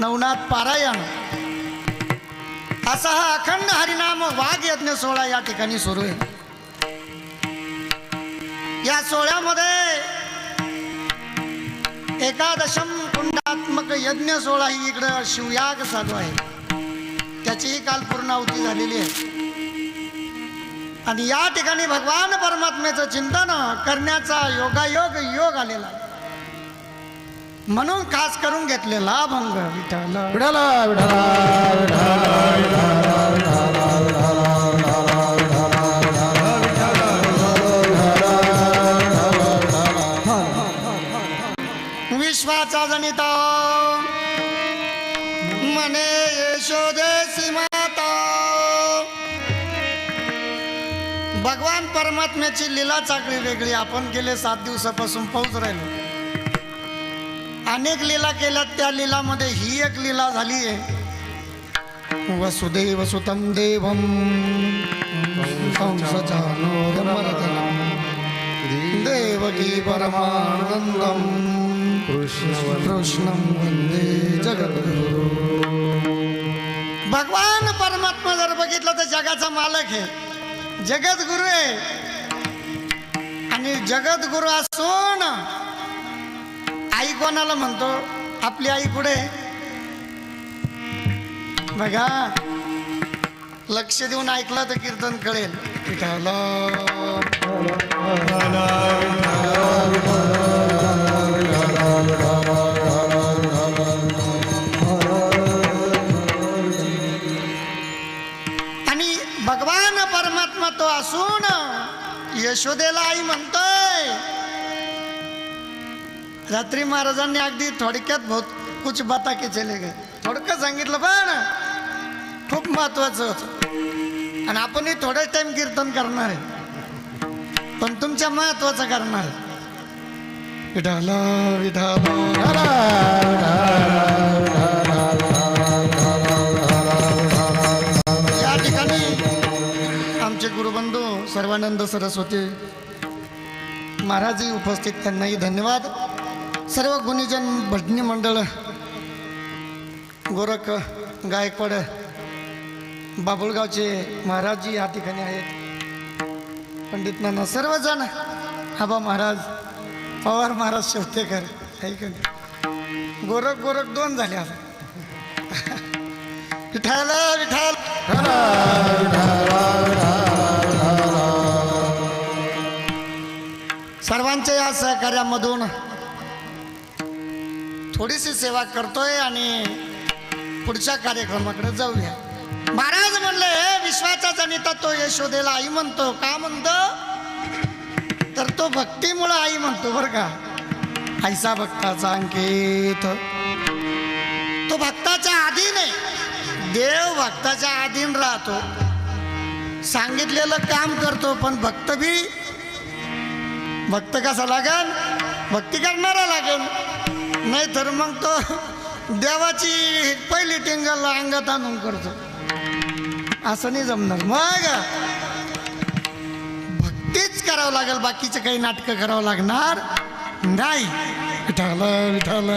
नवनाथ पारायण. असा हा अखंड हरिनाम वाघ यज्ञ सोहळा या ठिकाणी सुरू आहे. या सोहळ्यामध्ये एकादशम कुंडात्मक यज्ञ सोहळा ही इकडं शिवयाग चालू आहे. त्याचीही काल पूर्णाहुती झालेली आहे. आणि या ठिकाणी भगवान परमात्म्याचं चिंतन करण्याचा योगायोग योग आलेला आहे. म्हणून खास करून घेतलेला भंग विठ्ठल. विठाला विठाला विश्वाचा जनिता. मने यशोदेसी माता भगवान परमात्म्याची लीला चाकरी वेगळी. आपण गेले सात दिवसापासून पाऊस राहिलो. अनेक लीला केल्यात. त्या लीलामध्ये ही एक लीला झाली आहे वसुदेव सुतम देवम देवगी देवकी परमानंदम कृष्णं वंदे जगद्गुरु. भगवान परमात्मा जर बघितलं तर जगाचा मालक आहे. जगद्गुरु आहे. आणि जगद्गुरु असून आई कोणाला म्हणतो? आपली आई कुठे? बघा. लक्ष देऊन ऐकलं तर कीर्तन कळेल. आणि भगवान परमात्मा तो असून यशोदेला आई म्हणतोय रात्री महाराजांनी अगदी थोडक्यात बहुत कुछ बाता के चले गए. थोडकं सांगितलं पण खूप महत्वाचं होतं. आणि आपणही थोडंच टाइम कीर्तन करणार आहे. पण तुमच्या महत्वाचं करणार आहे. विठाला. या ठिकाणी आमचे गुरुबंधू सर्वानंद सरस्वती महाराजही उपस्थित त्यांनाही धन्यवाद. सर्व गुणीजन भजनी मंडळ गोरख गायकवाड बाबुळगावचे महाराजजी या ठिकाणी आहेत. पंडित नाना सर्वजण आबा महाराज पवार महाराज शेवतेकर ऐक गोरख गोरख दोन झाले आता. विठाला विठाल सर्वांच्या या सहकार्यामधून थोडीशी सेवा करतोय आणि पुढच्या कार्यक्रमाकडे जाऊया. महाराज म्हणले विश्वाचा नेता तो यशोदेला आई म्हणतो. का म्हणतो? तर तो भक्तीमुळं आई म्हणतो बरं का. ऐसा भक्ताचा अंकित. तो भक्ताच्या अधीन आहे देव भक्ताच्या अधीन राहतो. सांगितलेलं काम करतो पण भक्त भी भक्त कसा लागन भक्ती करणारा लागन नाहीतर मग तो देवाची पहिली टिंगल अंगात आणून करतो. असं नाही जमणार. मग भक्तीच करावं लागेल बाकीचे काही नाटकं करावं लागणार नाही. विठाल विठाल